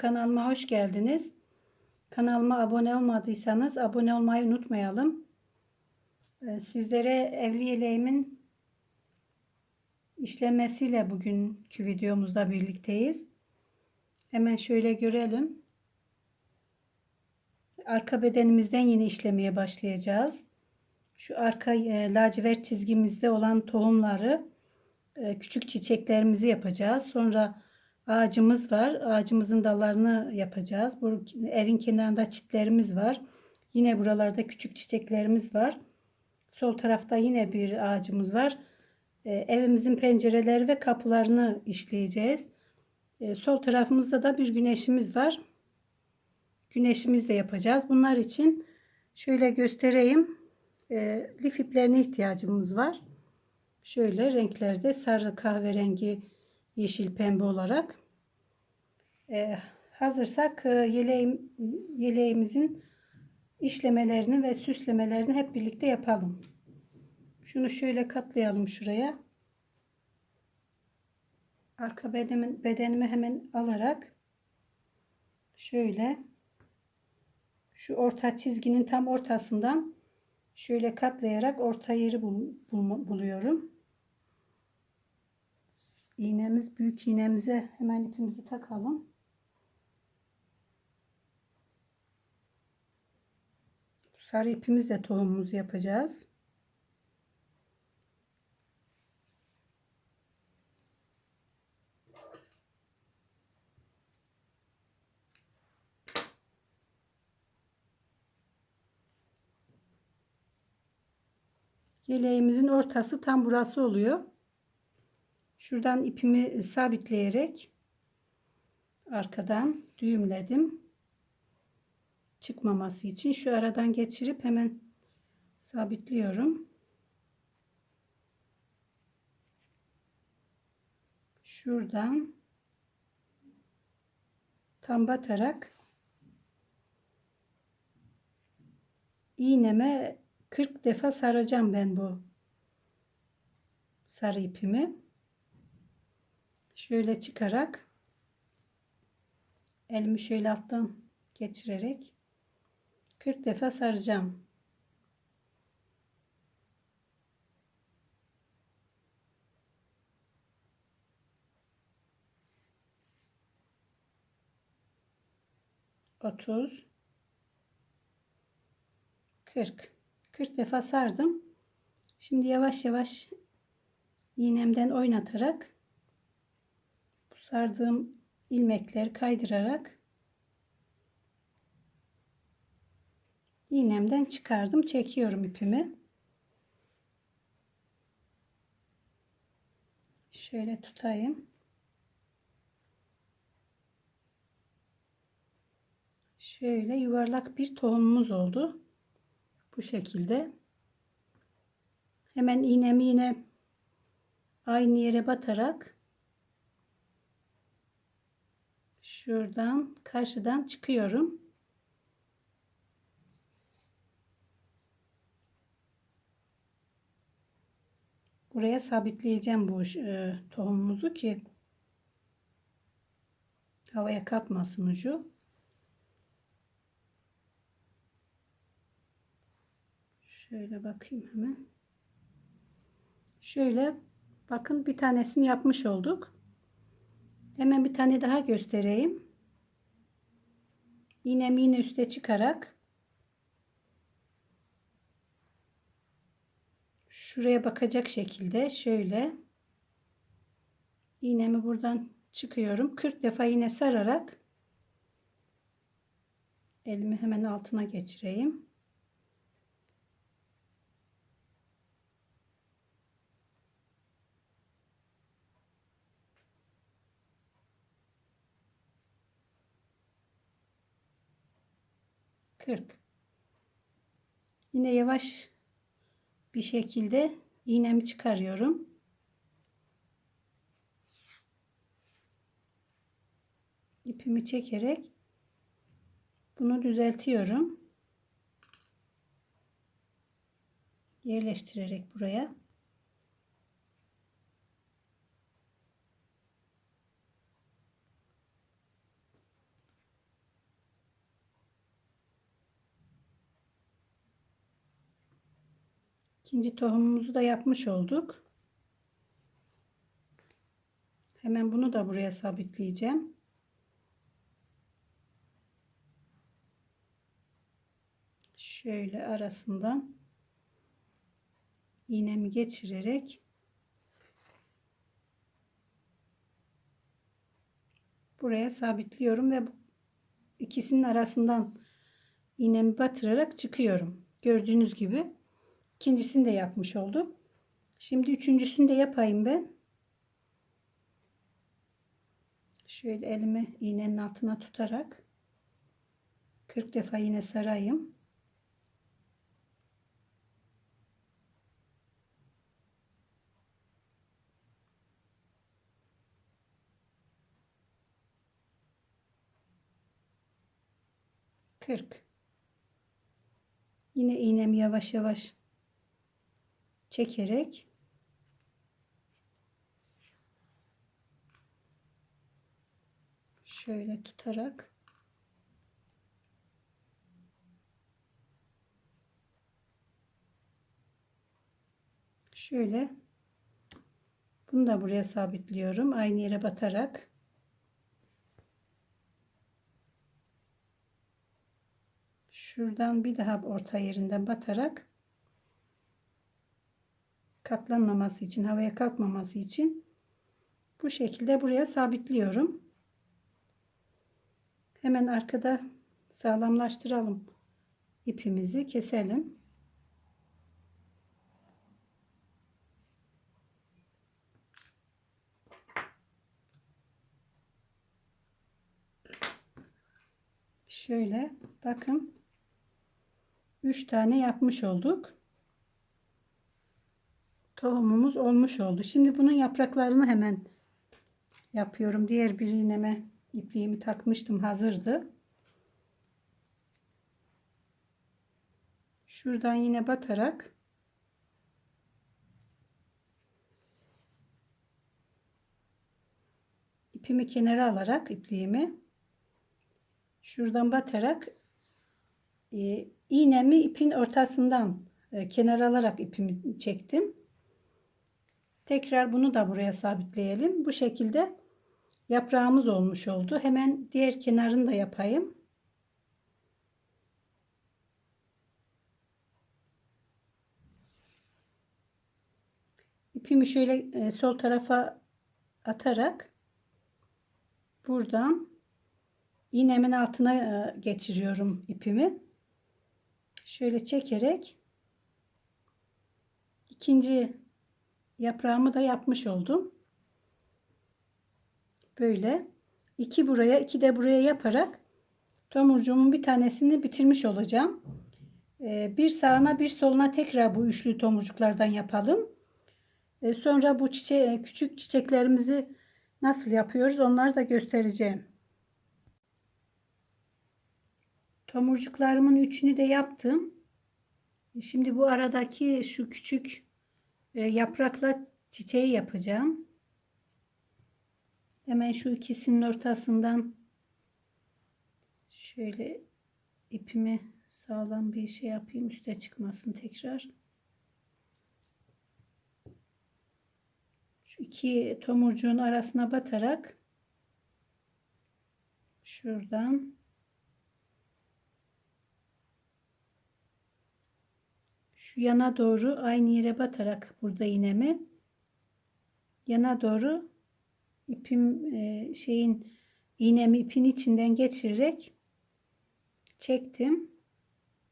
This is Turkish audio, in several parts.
kanalıma hoş geldiniz. Kanalıma abone olmadıysanız abone olmayı unutmayalım. Ee, Sizlere evli işlemesiyle bugünkü videomuzda birlikteyiz. Hemen şöyle görelim. Arka bedenimizden yine işlemeye başlayacağız. Şu arka e, lacivert çizgimizde olan tohumları e, küçük çiçeklerimizi yapacağız. Sonra ağacımız var. Ağacımızın dallarını yapacağız. Bu evin kenarında çitlerimiz var. Yine buralarda küçük çiçeklerimiz var. Sol tarafta yine bir ağacımız var. E, evimizin pencereleri ve kapılarını işleyeceğiz. E, sol tarafımızda da bir güneşimiz var. Güneşimiz de yapacağız. Bunlar için şöyle göstereyim. E, lif iplerine ihtiyacımız var. Şöyle renklerde sarı, kahverengi, yeşil, pembe olarak. Ee, hazırsak e, yeleğim, yeleğimizin işlemelerini ve süslemelerini hep birlikte yapalım. Şunu şöyle katlayalım şuraya. Arka bedenim, bedenimi hemen alarak şöyle şu orta çizginin tam ortasından şöyle katlayarak orta yeri bul, bul, buluyorum. İğnemiz büyük iğnemize hemen ipimizi takalım. Sarı ipimizle tohumumuzu yapacağız. Yeleğimizin ortası tam burası oluyor. Şuradan ipimi sabitleyerek arkadan düğümledim. Çıkmaması için şu aradan geçirip hemen sabitliyorum. Şuradan tam batarak iğneme 40 defa saracağım ben bu sarı ipimi. Şöyle çıkarak elimi şöyle alttan geçirerek 40 defa saracağım. Otuz, kırk. 40 defa sardım. Şimdi yavaş yavaş iğnemden oynatarak bu sardığım ilmekleri kaydırarak iğnemden çıkardım. Çekiyorum ipimi. Şöyle tutayım. Şöyle yuvarlak bir tohumumuz oldu bu şekilde hemen iğnemi yine aynı yere batarak şuradan karşıdan çıkıyorum. Buraya sabitleyeceğim bu e, tohumumuzu ki havaya kalkmasın ucu. Şöyle bakayım hemen. Şöyle bakın bir tanesini yapmış olduk. Hemen bir tane daha göstereyim. İğnemi yine üste çıkarak şuraya bakacak şekilde şöyle iğnemi buradan çıkıyorum. 40 defa yine sararak elimi hemen altına geçireyim. Kırk. Yine yavaş bir şekilde iğnemi çıkarıyorum. ipimi çekerek bunu düzeltiyorum. Yerleştirerek buraya. İkinci tohumumuzu da yapmış olduk. Hemen bunu da buraya sabitleyeceğim. Şöyle arasından iğnemi geçirerek buraya sabitliyorum ve ikisinin arasından iğnemi batırarak çıkıyorum. Gördüğünüz gibi ikincisini de yapmış oldum. Şimdi üçüncüsünü de yapayım ben. Şöyle elimi iğnenin altına tutarak 40 defa yine sarayım. Kırk. Yine iğnemi yavaş yavaş çekerek şöyle tutarak şöyle bunu da buraya sabitliyorum. Aynı yere batarak şuradan bir daha orta yerinden batarak katlanmaması için havaya kalkmaması için bu şekilde buraya sabitliyorum. Hemen arkada sağlamlaştıralım ipimizi keselim. Şöyle bakın 3 tane yapmış olduk. Tohumumuz olmuş oldu. Şimdi bunun yapraklarını hemen yapıyorum. Diğer bir iğneme ipliğimi takmıştım hazırdı. Şuradan yine batarak ipimi kenara alarak ipliğimi şuradan batarak e, iğnemi ipin ortasından e, kenara alarak ipimi çektim. Tekrar bunu da buraya sabitleyelim. Bu şekilde yaprağımız olmuş oldu. Hemen diğer kenarını da yapayım. İpimi şöyle e, sol tarafa atarak buradan iğnemin altına e, geçiriyorum ipimi. Şöyle çekerek ikinci yaprağımı da yapmış oldum. Böyle iki buraya iki de buraya yaparak tomurcuğumun bir tanesini bitirmiş olacağım. Ee, bir sağına bir soluna tekrar bu üçlü tomurcuklardan yapalım. Ee, sonra bu çiçe küçük çiçeklerimizi nasıl yapıyoruz onları da göstereceğim. Tomurcuklarımın üçünü de yaptım. Şimdi bu aradaki şu küçük e, yaprakla çiçeği yapacağım. Hemen şu ikisinin ortasından şöyle ipimi sağlam bir şey yapayım üste çıkmasın tekrar. Şu iki tomurcuğun arasına batarak şuradan şu yana doğru aynı yere batarak burada iğnemi yana doğru ipim e, şeyin iğnemi ipin içinden geçirerek çektim.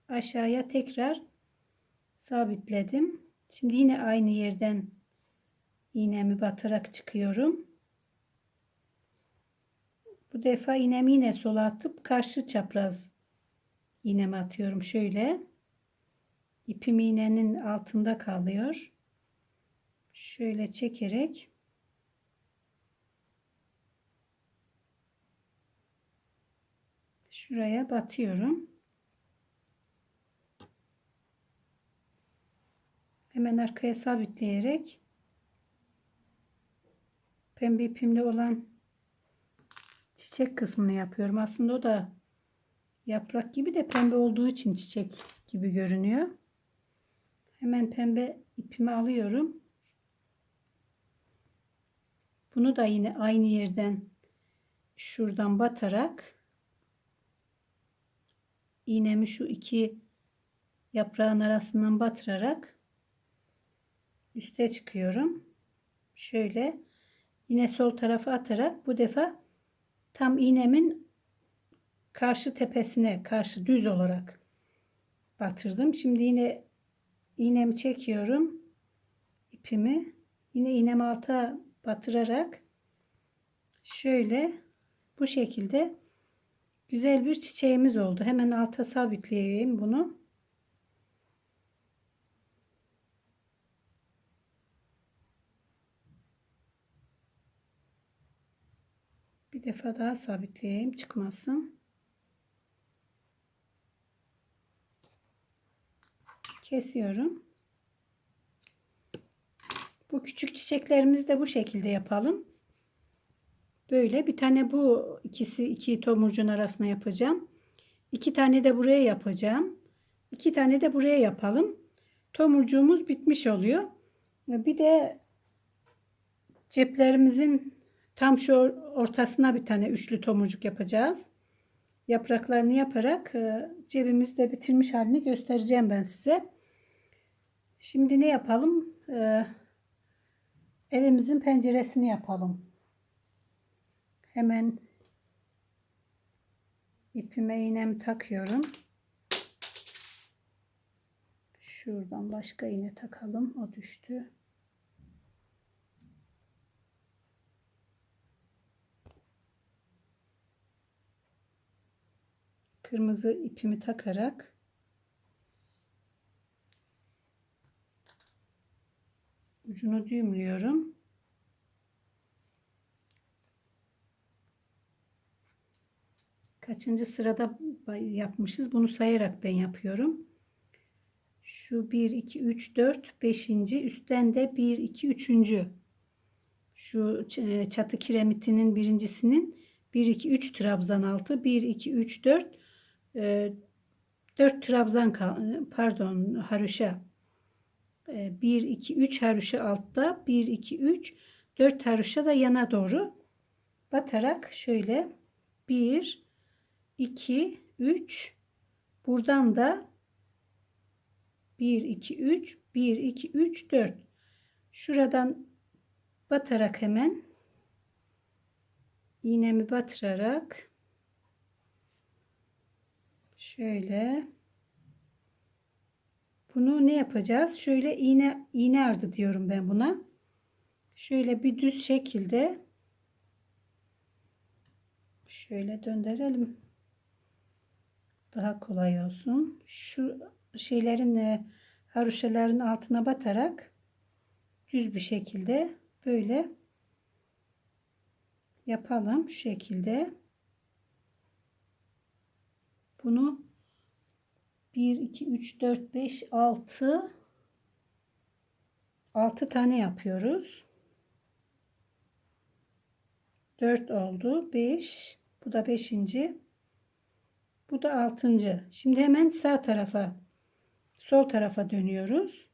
Aşağıya tekrar sabitledim. Şimdi yine aynı yerden iğnemi batarak çıkıyorum. Bu defa iğnemi yine sola atıp karşı çapraz iğnemi atıyorum şöyle. İpim iğnenin altında kalıyor. Şöyle çekerek şuraya batıyorum. Hemen arkaya sabitleyerek pembe ipimle olan çiçek kısmını yapıyorum. Aslında o da yaprak gibi de pembe olduğu için çiçek gibi görünüyor. Hemen pembe ipimi alıyorum. Bunu da yine aynı yerden şuradan batarak iğnemi şu iki yaprağın arasından batırarak üste çıkıyorum. Şöyle yine sol tarafa atarak bu defa tam iğnemin karşı tepesine karşı düz olarak batırdım. Şimdi yine iğnemi çekiyorum. ipimi yine iğnemi alta batırarak şöyle bu şekilde güzel bir çiçeğimiz oldu. Hemen alta sabitleyeyim bunu. Bir defa daha sabitleyeyim çıkmasın. Kesiyorum. Bu küçük çiçeklerimizi de bu şekilde yapalım. Böyle bir tane bu ikisi iki tomurcun arasına yapacağım. İki tane de buraya yapacağım. İki tane de buraya yapalım. Tomurcuğumuz bitmiş oluyor. Bir de ceplerimizin tam şu ortasına bir tane üçlü tomurcuk yapacağız. Yapraklarını yaparak e, cebimizde bitirmiş halini göstereceğim ben size. Şimdi ne yapalım? Ee, evimizin penceresini yapalım. Hemen ipime iğnemi takıyorum. Şuradan başka iğne takalım. O düştü. Kırmızı ipimi takarak ucunu düğümlüyorum. Kaçıncı sırada yapmışız? Bunu sayarak ben yapıyorum. Şu 1, 2, 3, 4, 5. Üstten de 1, 2, 3. Şu e, çatı kiremitinin birincisinin 1, 2, 3 trabzan altı. 1, 2, 3, 4. 4 trabzan pardon haroşa 1, 2, 3 haroşa altta 1, 2, 3 4 haroşa da yana doğru batarak şöyle 1, 2, 3 buradan da 1, 2, 3 1, 2, 3, 4 şuradan batarak hemen iğnemi batırarak şöyle bunu ne yapacağız? Şöyle iğne iğne ardı diyorum ben buna. Şöyle bir düz şekilde şöyle döndürelim. Daha kolay olsun. Şu şeylerin e, haroşaların altına batarak düz bir şekilde böyle yapalım şu şekilde. Bunu 1, 2, 3, 4, 5, 6 6 tane yapıyoruz. 4 oldu. 5. Bu da 5. Bu da 6. Şimdi hemen sağ tarafa sol tarafa dönüyoruz.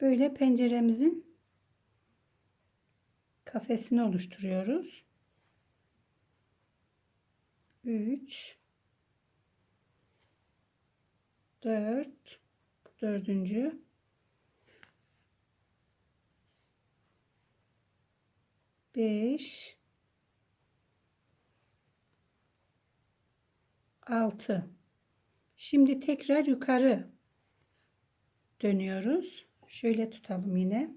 Böyle penceremizin kafesini oluşturuyoruz. 3 4 dördüncü. Beş. Altı. Şimdi tekrar yukarı dönüyoruz. Şöyle tutalım yine.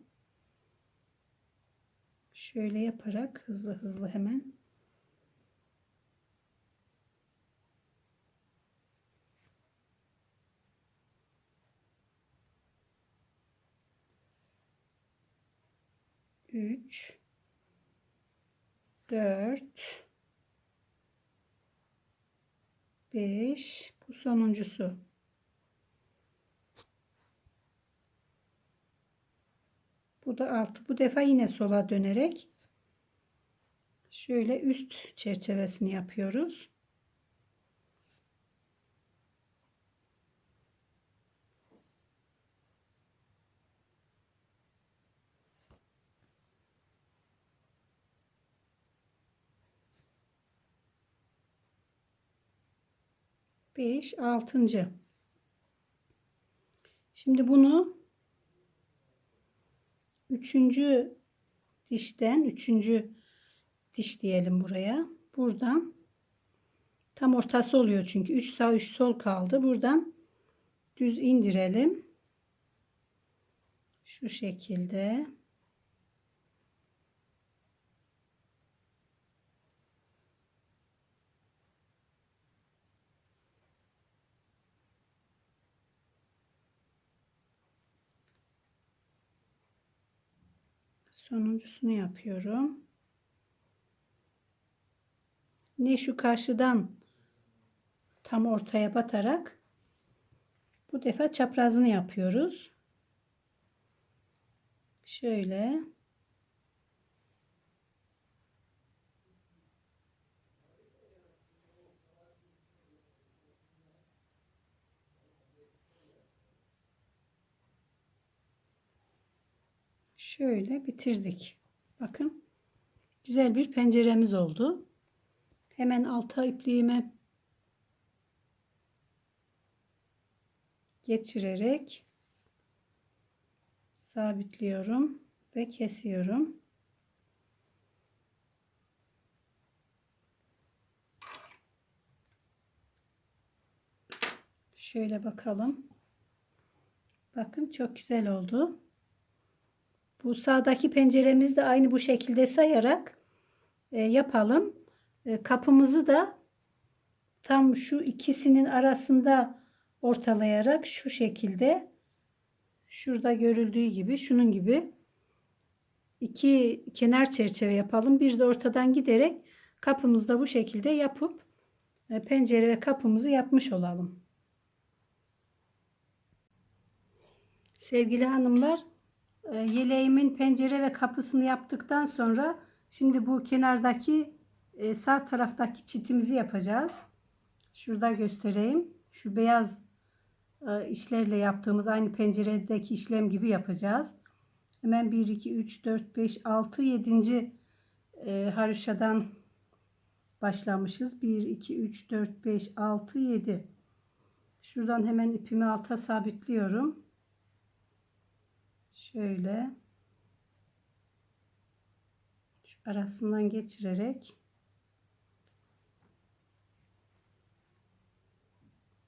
Şöyle yaparak hızlı hızlı hemen 3 4 5 bu sonuncusu. Bu da 6 bu defa yine sola dönerek şöyle üst çerçevesini yapıyoruz 5, 6. Şimdi bunu üçüncü dişten, üçüncü diş diyelim buraya. Buradan tam ortası oluyor çünkü 3 sağ 3 sol kaldı. Buradan düz indirelim. Şu şekilde. Sonuncusunu yapıyorum. Ne şu karşıdan tam ortaya batarak bu defa çaprazını yapıyoruz. Şöyle. Şöyle bitirdik. Bakın. Güzel bir penceremiz oldu. Hemen alta ipliğimi geçirerek sabitliyorum ve kesiyorum. Şöyle bakalım. Bakın çok güzel oldu. Bu sağdaki penceremizi de aynı bu şekilde sayarak e, yapalım. E, kapımızı da tam şu ikisinin arasında ortalayarak şu şekilde şurada görüldüğü gibi şunun gibi iki kenar çerçeve yapalım. Bir de ortadan giderek kapımızda bu şekilde yapıp e, pencere ve kapımızı yapmış olalım. Sevgili hanımlar yeleğimin pencere ve kapısını yaptıktan sonra şimdi bu kenardaki e, sağ taraftaki çitimizi yapacağız. Şurada göstereyim. Şu beyaz e, işlerle yaptığımız aynı penceredeki işlem gibi yapacağız. Hemen 1, 2, 3, 4, 5, 6, 7. haroşadan başlamışız. 1, 2, 3, 4, 5, 6, 7. Şuradan hemen ipimi alta sabitliyorum. Şöyle şu arasından geçirerek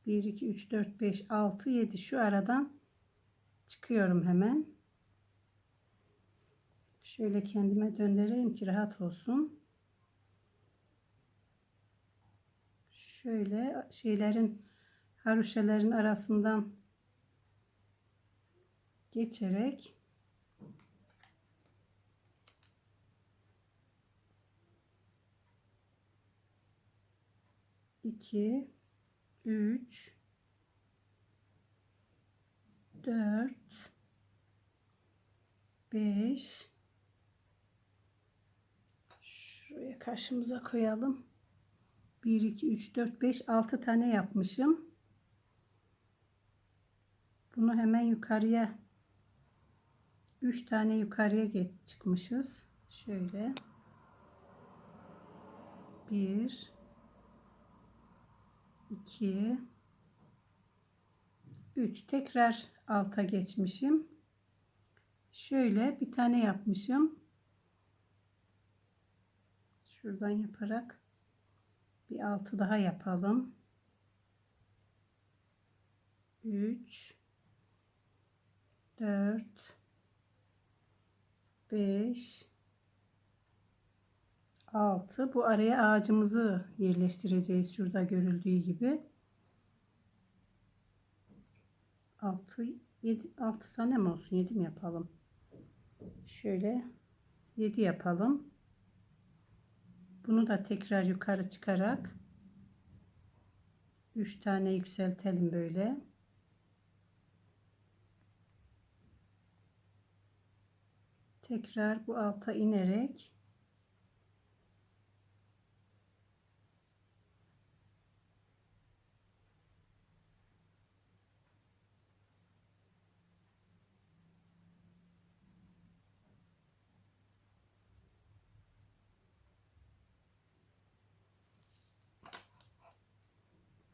1 2 3 4 5 6 7 şu aradan çıkıyorum hemen. Şöyle kendime döndüreyim ki rahat olsun. Şöyle şeylerin haroşelerin arasından geçerek iki, üç, dört, beş, şuraya karşımıza koyalım. 1, 2, 3, 4, 5, 6 tane yapmışım. Bunu hemen yukarıya 3 tane yukarıya geç çıkmışız. Şöyle. 1 2 3 tekrar alta geçmişim. Şöyle bir tane yapmışım. Şuradan yaparak bir altı daha yapalım. 3 4 5 6 bu araya ağacımızı yerleştireceğiz şurada görüldüğü gibi. 6 7 6 tane mi olsun? 7 mi yapalım? Şöyle 7 yapalım. Bunu da tekrar yukarı çıkarak 3 tane yükseltelim böyle tekrar bu alta inerek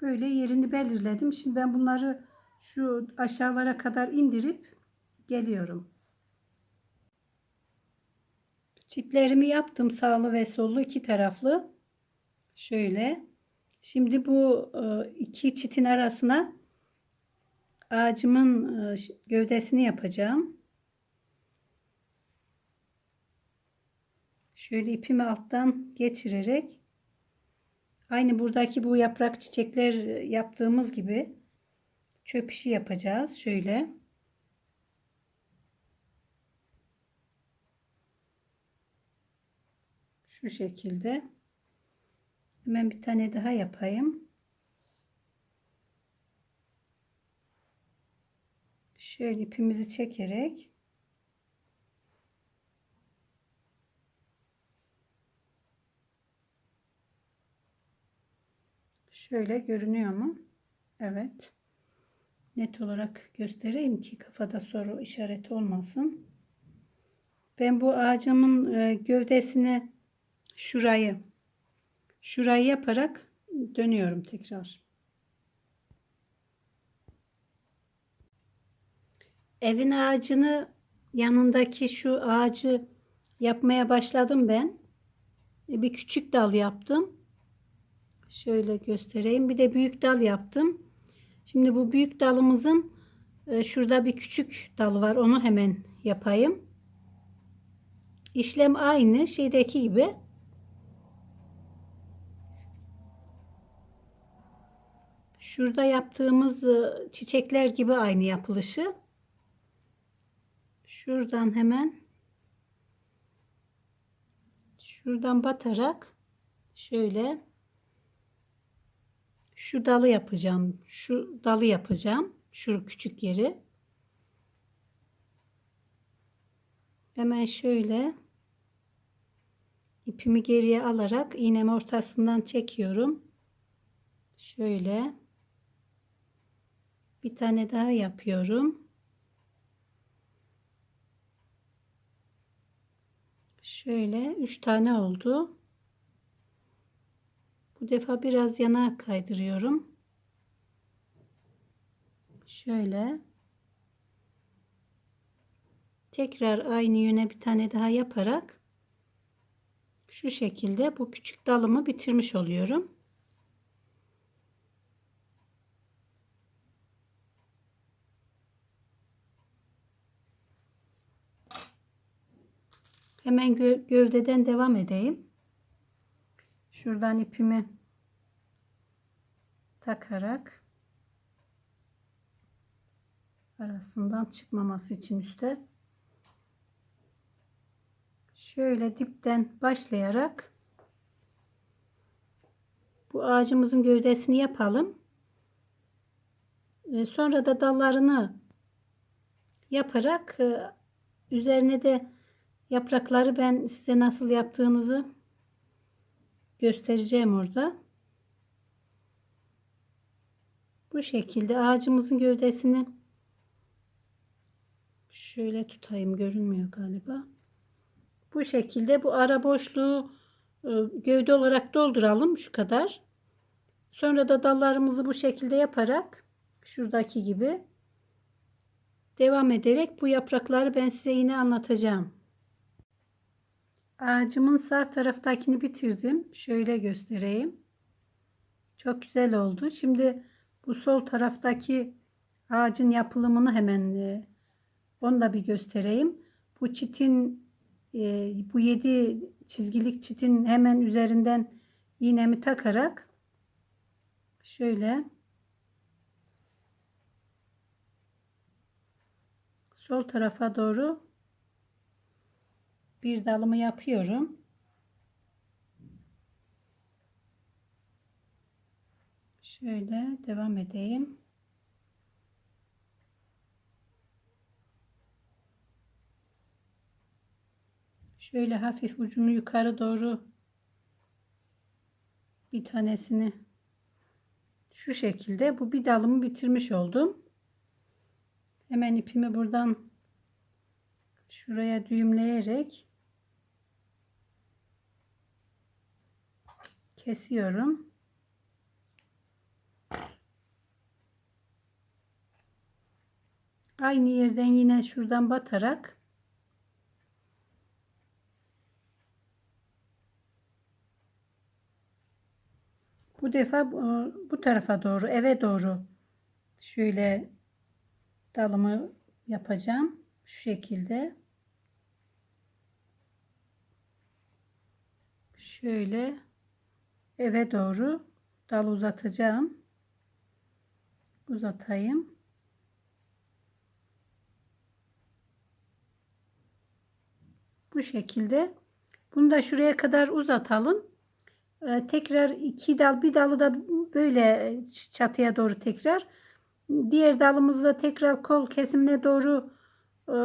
böyle yerini belirledim. Şimdi ben bunları şu aşağılara kadar indirip geliyorum. Çitlerimi yaptım sağlı ve sollu iki taraflı. Şöyle. Şimdi bu e, iki çitin arasına ağacımın e, gövdesini yapacağım. Şöyle ipimi alttan geçirerek aynı buradaki bu yaprak çiçekler yaptığımız gibi çöp işi yapacağız. Şöyle. Şu şekilde. Hemen bir tane daha yapayım. Şöyle ipimizi çekerek Şöyle görünüyor mu? Evet. Net olarak göstereyim ki kafada soru işareti olmasın. Ben bu ağacımın e, gövdesini şurayı şurayı yaparak dönüyorum tekrar. Evin ağacını yanındaki şu ağacı yapmaya başladım ben. E, bir küçük dal yaptım. Şöyle göstereyim. Bir de büyük dal yaptım. Şimdi bu büyük dalımızın e, şurada bir küçük dalı var. Onu hemen yapayım. İşlem aynı şeydeki gibi. Şurada yaptığımız e, çiçekler gibi aynı yapılışı. Şuradan hemen şuradan batarak şöyle şu dalı yapacağım. Şu dalı yapacağım. Şu küçük yeri. Hemen şöyle ipimi geriye alarak iğnemi ortasından çekiyorum. Şöyle bir tane daha yapıyorum. Şöyle üç tane oldu. Bu defa biraz yana kaydırıyorum. Şöyle. Tekrar aynı yöne bir tane daha yaparak şu şekilde bu küçük dalımı bitirmiş oluyorum. Hemen gö gövdeden devam edeyim. Şuradan ipimi takarak arasından çıkmaması için üstte şöyle dipten başlayarak bu ağacımızın gövdesini yapalım. Ve sonra da dallarını yaparak e, üzerine de yaprakları ben size nasıl yaptığınızı göstereceğim orada. Bu şekilde ağacımızın gövdesini şöyle tutayım görünmüyor galiba. Bu şekilde bu ara boşluğu e, gövde olarak dolduralım şu kadar. Sonra da dallarımızı bu şekilde yaparak şuradaki gibi devam ederek bu yaprakları ben size yine anlatacağım. Ağacımın sağ taraftakini bitirdim. Şöyle göstereyim. Çok güzel oldu. Şimdi bu sol taraftaki ağacın yapılımını hemen e, onu da bir göstereyim. Bu çitin e, bu yedi çizgilik çitin hemen üzerinden iğnemi takarak şöyle sol tarafa doğru bir dalımı yapıyorum. Şöyle devam edeyim. Şöyle hafif ucunu yukarı doğru bir tanesini şu şekilde bu bir dalımı bitirmiş oldum. Hemen ipimi buradan şuraya düğümleyerek kesiyorum. Aynı yerden yine şuradan batarak bu defa e, bu tarafa doğru eve doğru şöyle dalımı yapacağım. Şu şekilde. Şöyle eve doğru dal uzatacağım. Uzatayım. Bu şekilde. Bunu da şuraya kadar uzatalım. Ee, tekrar iki dal bir dalı da böyle çatıya doğru tekrar. Diğer dalımızı da tekrar kol kesimine doğru e,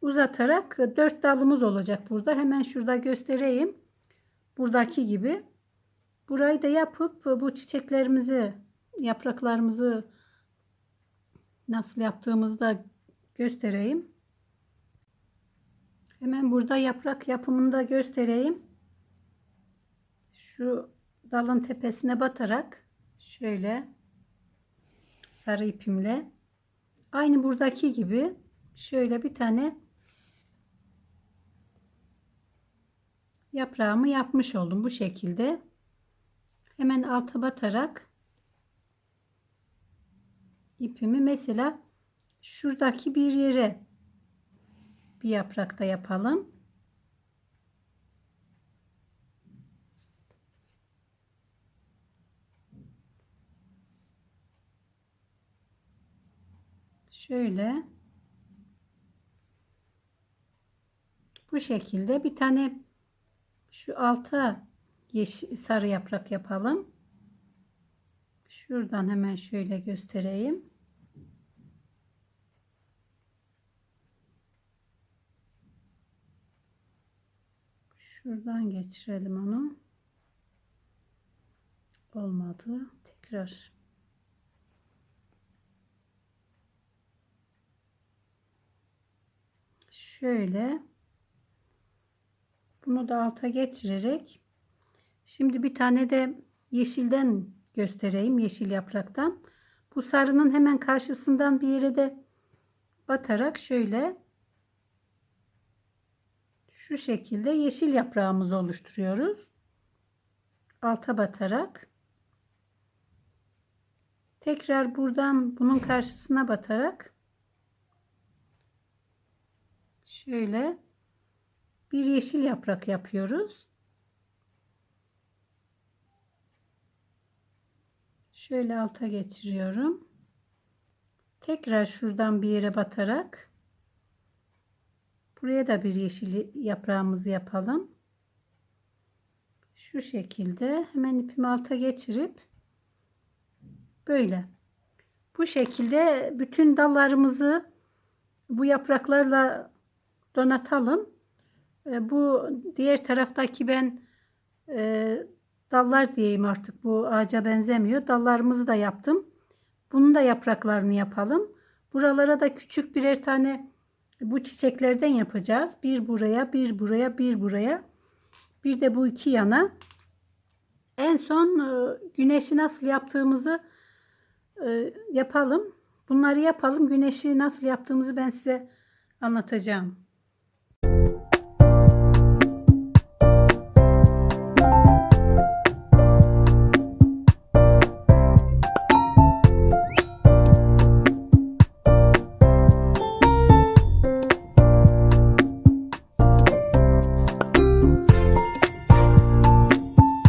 uzatarak dört dalımız olacak burada. Hemen şurada göstereyim. Buradaki gibi burayı da yapıp bu çiçeklerimizi yapraklarımızı nasıl yaptığımızı da göstereyim. Hemen burada yaprak yapımını da göstereyim. Şu dalın tepesine batarak şöyle sarı ipimle. Aynı buradaki gibi şöyle bir tane yaprağımı yapmış oldum bu şekilde hemen alta batarak ipimi mesela şuradaki bir yere bir yaprakta yapalım. Şöyle. Bu şekilde bir tane şu alta yeşil sarı yaprak yapalım. Şuradan hemen şöyle göstereyim. Şuradan geçirelim onu. Olmadı. Tekrar şöyle bunu da alta geçirerek şimdi bir tane de yeşilden göstereyim yeşil yapraktan. Bu sarının hemen karşısından bir yere de batarak şöyle şu şekilde yeşil yaprağımızı oluşturuyoruz. Alta batarak. Tekrar buradan bunun karşısına batarak şöyle bir yeşil yaprak yapıyoruz. Şöyle alta geçiriyorum. Tekrar şuradan bir yere batarak buraya da bir yeşil yaprağımızı yapalım. Şu şekilde hemen ipimi alta geçirip böyle bu şekilde bütün dallarımızı bu yapraklarla donatalım. E, bu diğer taraftaki ben e, dallar diyeyim artık bu ağaca benzemiyor. Dallarımızı da yaptım. Bunun da yapraklarını yapalım. Buralara da küçük birer tane bu çiçeklerden yapacağız. Bir buraya, bir buraya, bir buraya. Bir de bu iki yana. En son e, güneşi nasıl yaptığımızı e, yapalım. Bunları yapalım. Güneşi nasıl yaptığımızı ben size anlatacağım.